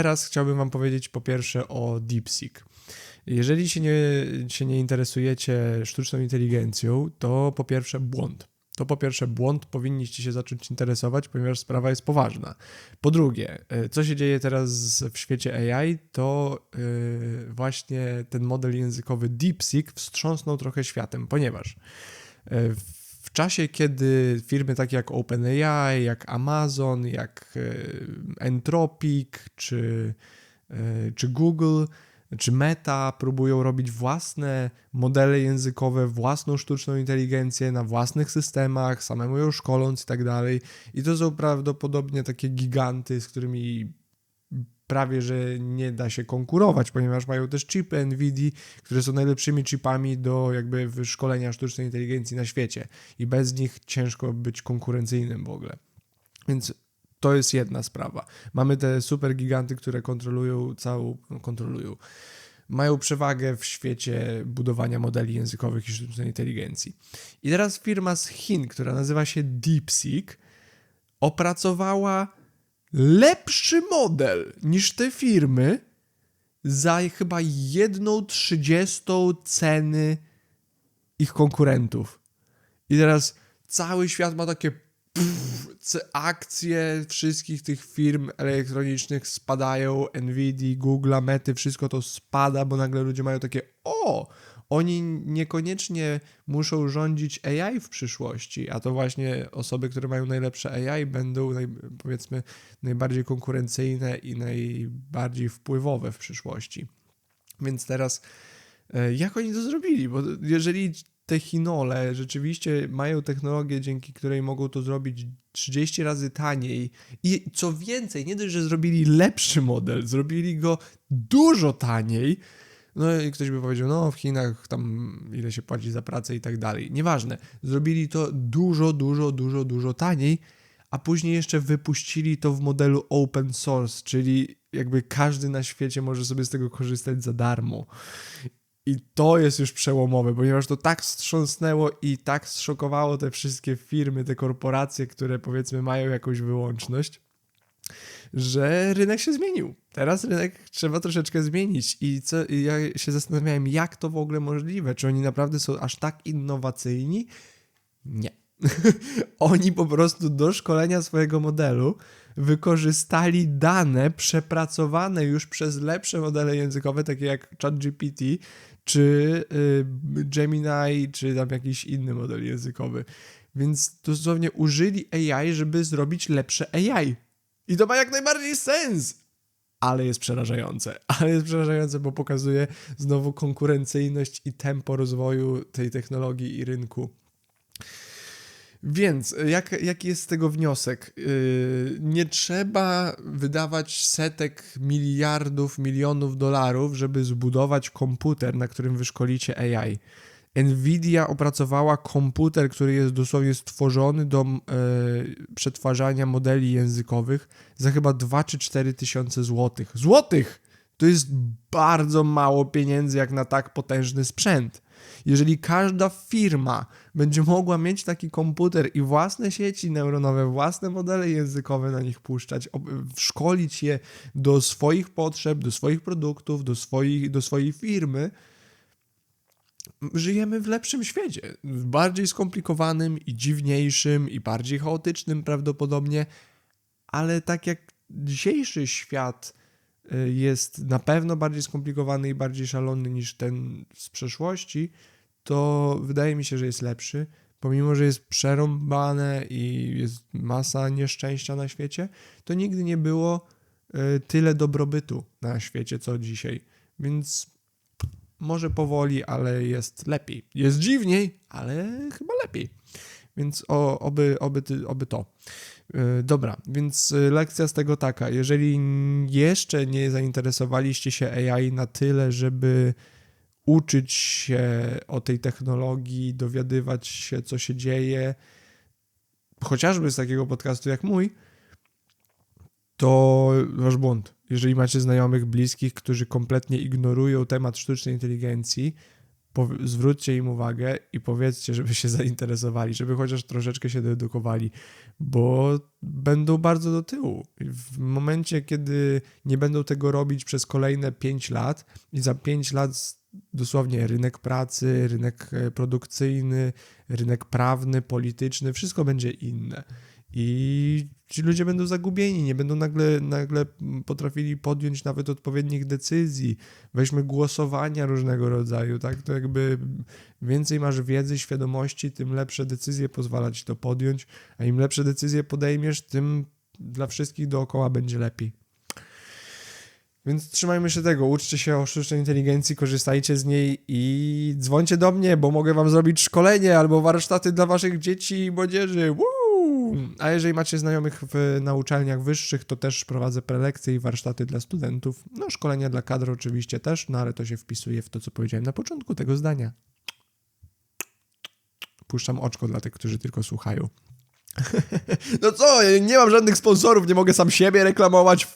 Teraz chciałbym Wam powiedzieć po pierwsze o DeepSeek. Jeżeli się nie, się nie interesujecie sztuczną inteligencją, to po pierwsze błąd. To po pierwsze błąd, powinniście się zacząć interesować, ponieważ sprawa jest poważna. Po drugie, y, co się dzieje teraz w świecie AI, to yy, właśnie ten model językowy DeepSeek wstrząsnął trochę światem, ponieważ yy, w czasie, kiedy firmy takie jak OpenAI, jak Amazon, jak e, Entropic czy, e, czy Google, czy Meta próbują robić własne modele językowe, własną sztuczną inteligencję na własnych systemach, samemu ją szkoląc i tak dalej. I to są prawdopodobnie takie giganty, z którymi prawie że nie da się konkurować, ponieważ mają też chipy NVIDIA, które są najlepszymi chipami do jakby wyszkolenia sztucznej inteligencji na świecie i bez nich ciężko być konkurencyjnym w ogóle. Więc to jest jedna sprawa. Mamy te super giganty, które kontrolują całą, no kontrolują, mają przewagę w świecie budowania modeli językowych i sztucznej inteligencji. I teraz firma z Chin, która nazywa się DeepSeek, opracowała lepszy model niż te firmy za chyba jedną trzydziestą ceny ich konkurentów. I teraz cały świat ma takie pff, akcje wszystkich tych firm elektronicznych spadają, Nvidia, Google, Mety, wszystko to spada, bo nagle ludzie mają takie o, oni niekoniecznie muszą rządzić AI w przyszłości, a to właśnie osoby, które mają najlepsze AI, będą naj, powiedzmy najbardziej konkurencyjne i najbardziej wpływowe w przyszłości. Więc teraz, e, jak oni to zrobili? Bo jeżeli te chinole rzeczywiście mają technologię, dzięki której mogą to zrobić 30 razy taniej i co więcej, nie dość, że zrobili lepszy model, zrobili go dużo taniej, no i ktoś by powiedział, no w Chinach tam ile się płaci za pracę i tak dalej. Nieważne. Zrobili to dużo, dużo, dużo, dużo taniej, a później jeszcze wypuścili to w modelu open source, czyli jakby każdy na świecie może sobie z tego korzystać za darmo. I to jest już przełomowe, ponieważ to tak wstrząsnęło i tak zszokowało te wszystkie firmy, te korporacje, które powiedzmy mają jakąś wyłączność że rynek się zmienił. Teraz rynek trzeba troszeczkę zmienić i, co, i ja się zastanawiałem, jak to w ogóle możliwe? Czy oni naprawdę są aż tak innowacyjni? Nie. oni po prostu do szkolenia swojego modelu wykorzystali dane przepracowane już przez lepsze modele językowe, takie jak ChatGPT, czy y, Gemini, czy tam jakiś inny model językowy. Więc dosłownie użyli AI, żeby zrobić lepsze AI. I to ma jak najbardziej sens. Ale jest przerażające. Ale jest przerażające, bo pokazuje znowu konkurencyjność i tempo rozwoju tej technologii i rynku. Więc jak, jaki jest z tego wniosek? Yy, nie trzeba wydawać setek miliardów, milionów dolarów, żeby zbudować komputer, na którym wyszkolicie AI. Nvidia opracowała komputer, który jest dosłownie stworzony do e, przetwarzania modeli językowych za chyba 2 czy 4 tysiące złotych. Złotych! To jest bardzo mało pieniędzy jak na tak potężny sprzęt. Jeżeli każda firma będzie mogła mieć taki komputer i własne sieci neuronowe, własne modele językowe na nich puszczać, szkolić je do swoich potrzeb, do swoich produktów, do, swoich, do swojej firmy, żyjemy w lepszym świecie, w bardziej skomplikowanym i dziwniejszym i bardziej chaotycznym prawdopodobnie, ale tak jak dzisiejszy świat y, jest na pewno bardziej skomplikowany i bardziej szalony niż ten z przeszłości, to wydaje mi się, że jest lepszy. Pomimo, że jest przerąbane i jest masa nieszczęścia na świecie, to nigdy nie było y, tyle dobrobytu na świecie, co dzisiaj. Więc może powoli, ale jest lepiej. Jest dziwniej, ale chyba lepiej. Więc o, oby, oby, oby to. Yy, dobra, więc y, lekcja z tego taka. Jeżeli jeszcze nie zainteresowaliście się AI na tyle, żeby uczyć się o tej technologii, dowiadywać się, co się dzieje, chociażby z takiego podcastu jak mój, to wasz błąd. Jeżeli macie znajomych, bliskich, którzy kompletnie ignorują temat sztucznej inteligencji, zwróćcie im uwagę i powiedzcie, żeby się zainteresowali, żeby chociaż troszeczkę się doedukowali, bo będą bardzo do tyłu. W momencie, kiedy nie będą tego robić przez kolejne 5 lat i za 5 lat dosłownie rynek pracy, rynek e, produkcyjny, rynek prawny, polityczny, wszystko będzie inne. I ci ludzie będą zagubieni, nie będą nagle, nagle potrafili podjąć nawet odpowiednich decyzji. Weźmy głosowania różnego rodzaju, tak? To jakby więcej masz wiedzy, świadomości, tym lepsze decyzje pozwala ci to podjąć, a im lepsze decyzje podejmiesz, tym dla wszystkich dookoła będzie lepiej. Więc trzymajmy się tego, uczcie się o sztucznej inteligencji, korzystajcie z niej i dzwońcie do mnie, bo mogę wam zrobić szkolenie albo warsztaty dla waszych dzieci i młodzieży. Woo! A jeżeli macie znajomych w, na uczelniach wyższych, to też prowadzę prelekcje i warsztaty dla studentów. No, szkolenia dla kadr oczywiście też, no ale to się wpisuje w to, co powiedziałem na początku tego zdania. Puszczam oczko dla tych, którzy tylko słuchają. No co, nie mam żadnych sponsorów, nie mogę sam siebie reklamować.